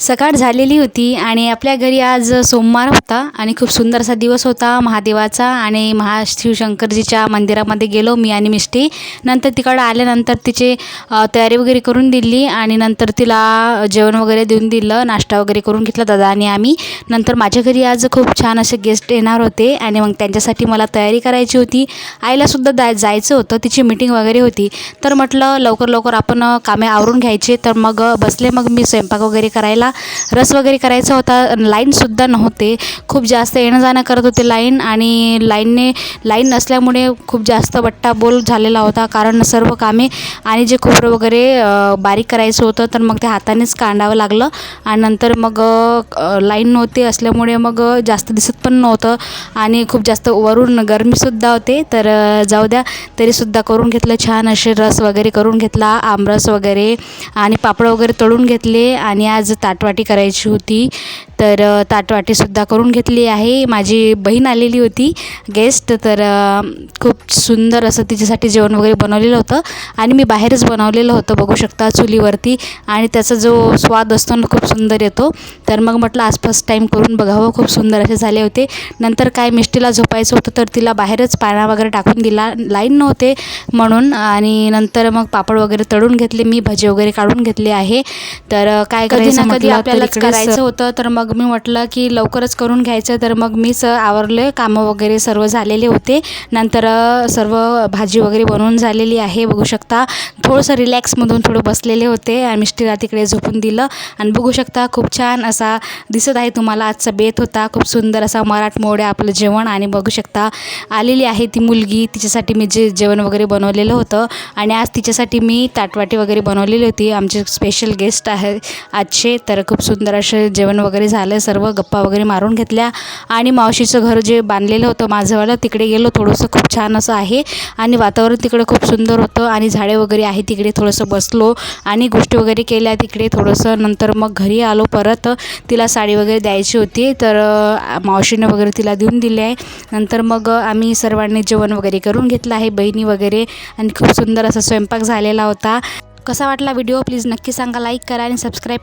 सकाळ झालेली होती आणि आपल्या घरी आज सोमवार होता आणि खूप सुंदर असा दिवस होता महादेवाचा आणि महाशिवशंकरजीच्या मंदिरामध्ये गेलो मी आणि मिष्टी. नंतर तिकडं आल्यानंतर तिचे तयारी वगैरे करून दिली आणि नंतर तिला जेवण वगैरे देऊन दिलं नाश्ता वगैरे करून घेतला दादा आणि आम्ही. नंतर माझ्या घरी आज खूप छान असे गेस्ट येणार होते आणि मग त्यांच्यासाठी मला तयारी करायची होती. आईलासुद्धा दाय जायचं होतं तिची मीटिंग वगैरे होती. तर म्हटलं लवकर लवकर आपण कामे आवरून घ्यायचे तर मग बसले मग मी स्वयंपाक वगैरे करायला. रस वगैरे करायचा होता. लाईनसुद्धा नव्हते. खूप जास्त येणं जाणं करत होते लाईन आणि लाईनने लाईन नसल्यामुळे खूप जास्त बट्टा बोल झालेला होता. कारण सर्व कामे आणि जे खोबरं वगैरे बारीक करायचं होतं तर मग ते हातानेच कांडावं लागलं. आणि नंतर मग लाईन नव्हती असल्यामुळे मग जास्त दिसत पण नव्हतं. आणि खूप जास्त वरून गरमीसुद्धा होते. तर जाऊ द्या तरीसुद्धा करून घेतलं छान असे रस वगैरे करून घेतला आमरस वगैरे आणि पापड वगैरे तळून घेतले. आणि आज ताट पाठवाटी करायची होती. तर ताटवाटीसुद्धा करून घेतली आहे. माझी बहीण आलेली होती गेस्ट तर खूप सुंदर असं तिच्यासाठी जेवण वगैरे बनवलेलं होतं. आणि मी बाहेरच बनवलेलं होतं बघू शकता चुलीवरती. आणि त्याचा जो स्वाद असतो ना खूप सुंदर येतो. तर मग म्हटलं आज फर्स्ट टाईम करून बघावं. खूप सुंदर असे झाले होते. नंतर काय मिष्टीला झोपायचं होतं तर तिला बाहेरच पाळणा वगैरे टाकून दिला. लाईन नव्हते म्हणून. आणि नंतर मग पापड वगैरे तळून घेतले. मी भजे वगैरे काढून घेतले आहे. तर काय कधी करायचं ना कधी इकडेच करायचं होतं. तर मग मी म्हटलं की लवकरच करून घ्यायचं. तर मग मीच आवरले कामं वगैरे सर्व झालेले होते. नंतर सर्व भाजी वगैरे बनवून झालेली आहे बघू शकता. थोडंसं रिलॅक्समधून थोडं बसलेले होते आणि मिस्टीला तिकडे झोपून दिलं. आणि बघू शकता खूप छान असा दिसत आहे तुम्हाला आजचा बेत होता. खूप सुंदर असा मराठमोड्या आपलं जेवण आणि बघू शकता आलेली आहे ती मुलगी. तिच्यासाठी मी जे जेवण वगैरे बनवलेलं होतं. आणि आज तिच्यासाठी मी ताटवाटी वगैरे बनवलेली होती. आमचे स्पेशल गेस्ट आहे आजचे. तर खूप सुंदर असे जेवण वगैरे झालं सर्व गप्पा वगैरे मारून घेतल्या. आणि मावशीचं घर जे बांधलेलं होतं माझंवालं तिकडे गेलो. थोडंसं खूप छान असं आहे. आणि वातावरण तिकडे खूप सुंदर होतं. आणि झाडे वगैरे आहे तिकडे. थोडंसं बसलो. आणि गोष्टी वगैरे केल्या तिकडे. थोडंसं नंतर मग घरी आलो परत. तिला साडी वगैरे द्यायची होती. तर मावशीनं वगैरे तिला देऊन दिले आहे. नंतर मग आम्ही सर्वांनी जेवण वगैरे करून घेतलं आहे. बहिणी वगैरे. आणि खूप सुंदर असा स्वयंपाक झालेला होता. कसा वाटला व्हिडिओ? प्लीज नक्की सांगा. लाईक करा आणि सबस्क्राईब